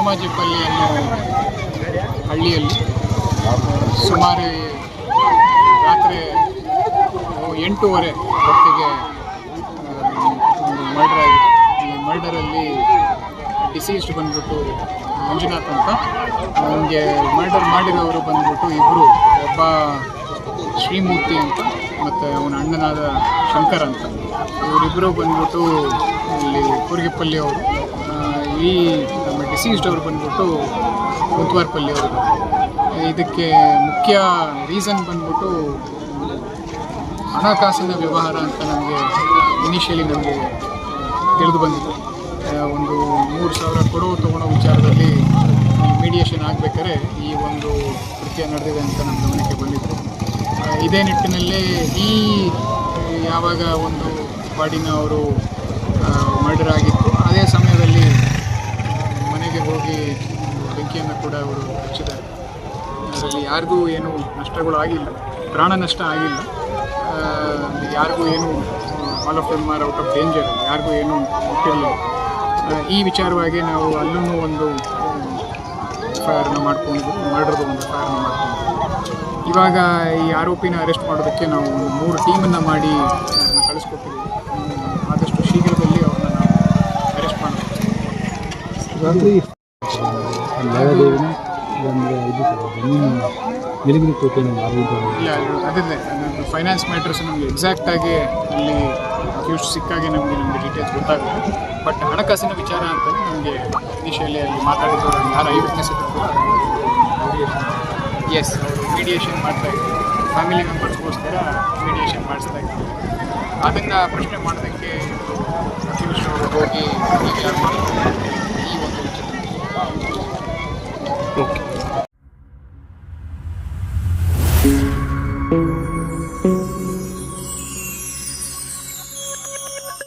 ಸೋಮಾಜಿಪಲ್ಲಿ ಅನ್ನೋ ಹಳ್ಳಿಯಲ್ಲಿ ಸುಮಾರು ರಾತ್ರಿ ಎಂಟೂವರೆ ಹೊತ್ತಿಗೆ ಮರ್ಡರ್ ಆಗಿದೆ. ಈ ಮರ್ಡರಲ್ಲಿ ಡಿಸೀಸ್ಡ್ ಬಂದ್ಬಿಟ್ಟು ಮಂಜುನಾಥ್ ಅಂತ, ನಮಗೆ ಮರ್ಡರ್ ಮಾಡಿರೋರು ಬಂದ್ಬಿಟ್ಟು ಇಬ್ಬರು ಒಬ್ಬ ಶ್ರೀಮೂರ್ತಿ ಅಂತ, ಮತ್ತು ಅವನ ಅಣ್ಣನಾದ ಶಂಕರ್ ಅಂತ. ಇವರಿಬ್ಬರು ಬಂದ್ಬಿಟ್ಟು ಇಲ್ಲಿ ಕೂರ್ಗಿಪಲ್ಲಿ ಅವರು ಈ ನಮ್ಮ ಡಿಸೀಸ್ಡ್ ಅವರು ಬಂದ್ಬಿಟ್ಟು ಮುತ್ವಾರ್ಪಲ್ಲಿ ಅವರು. ಇದಕ್ಕೆ ಮುಖ್ಯ ರೀಸನ್ ಬಂದ್ಬಿಟ್ಟು ಹಣಕಾಸಿನ ವ್ಯವಹಾರ ಅಂತ ನಮಗೆ ಇನಿಷಿಯಲಿ ನಮಗೆ ತಿಳಿದು ಬಂದಿತ್ತು. ಒಂದು ಮೂರು ಸಾವಿರ ಕೊಡೋ ತಗೊಳ್ಳೋ ವಿಚಾರದಲ್ಲಿ ಮೀಡಿಯೇಷನ್ ಆಗಬೇಕಾದ್ರೆ ಈ ಒಂದು ಕೃತ್ಯ ನಡೆದಿದೆ ಅಂತ ನಮ್ಮ ಗಮನಕ್ಕೆ ಬಂದಿತ್ತು. ಇದೇ ನಿಟ್ಟಿನಲ್ಲಿ ಈ ಯಾವಾಗ ಒಂದು ಬಾಡಿನ ಅವರು ಬೆಂಕಿಯನ್ನು ಕೂಡ ಅವರು ಹಚ್ಚಿದ್ದಾರೆ. ಅದರಲ್ಲಿ ಯಾರಿಗೂ ಏನು ನಷ್ಟಗಳು ಆಗಿಲ್ಲ. ಪ್ರಾಣ ನಷ್ಟ ಆಗಿಲ್ಲ. ಯಾರಿಗೂ ಏನು all of them are out of danger ಯಾರಿಗೂ ಏನು ಮುಟ್ಟಿರಲಿಲ್ಲ ಈ ವಿಚಾರವಾಗಿ ನಾವು ಅಲ್ಲೂ ಒಂದು ಫೈರ್ನ ಮಾಡ್ಕೊಂಡು ಮರ್ಡರ್ದು ಒಂದು ಫೈರ್ನ ಮಾಡ್ಕೊಂಡು ಇವಾಗ ಈ ಆರೋಪಿನ ಅರೆಸ್ಟ್ ಮಾಡೋದಕ್ಕೆ ನಾವು ಒಂದು ಮೂರು ಟೀಮನ್ನು ಮಾಡಿ ಕಳಿಸ್ಕೊಟ್ಟಿದ್ದೀವಿ. ಆದಷ್ಟು ಶೀಘ್ರದಲ್ಲಿ ಅವ್ರನ್ನ ನಾವು ಅರೆಸ್ಟ್ ಮಾಡಬೇಕು ನ್ಯಾಯಾಲಯನ ಒಂದು ಇದು ಜಮೀನು ಮಾರಿದ್ದಾರೆ ಇಲ್ಲ ಫೈನಾನ್ಸ್ ಮ್ಯಾಟ್ರಸ್ ನಮಗೆ ಎಕ್ಸಾಕ್ಟಾಗಿ ಅಲ್ಲಿ ಕ್ಯೂಸ್ ಸಿಕ್ಕಾಗೆ ನಮಗೆ ನಮಗೆ ಡೀಟೇಲ್ಸ್ ಗೊತ್ತಾಗುತ್ತೆ. ಬಟ್ ಹಣಕಾಸಿನ ವಿಚಾರ ಅಂತ ನಮಗೆ ಇನಿಷಿಯಲಿ ಅಲ್ಲಿ ಮಾತಾಡಿದ್ರು ಯಾರು? ಐ ವಿಟ್ನೆಸ್ ಎಸ್ ಮೀಡಿಯೇಷನ್ ಮಾಡ್ತಾ ಇದ್ದೀವಿ ಫ್ಯಾಮಿಲಿ ಮೆಂಬರ್ಸ್ಗೋಸ್ಕರ ಮೀಡಿಯೇಷನ್ ಮಾಡಿಸ್ತಾ ಇದ್ದೀವಿ ಅದನ್ನು ಪ್ರಶ್ನೆ ಮಾಡೋದಕ್ಕೆ ಹೋಗಿ ಅವರು ಹೋಗಿ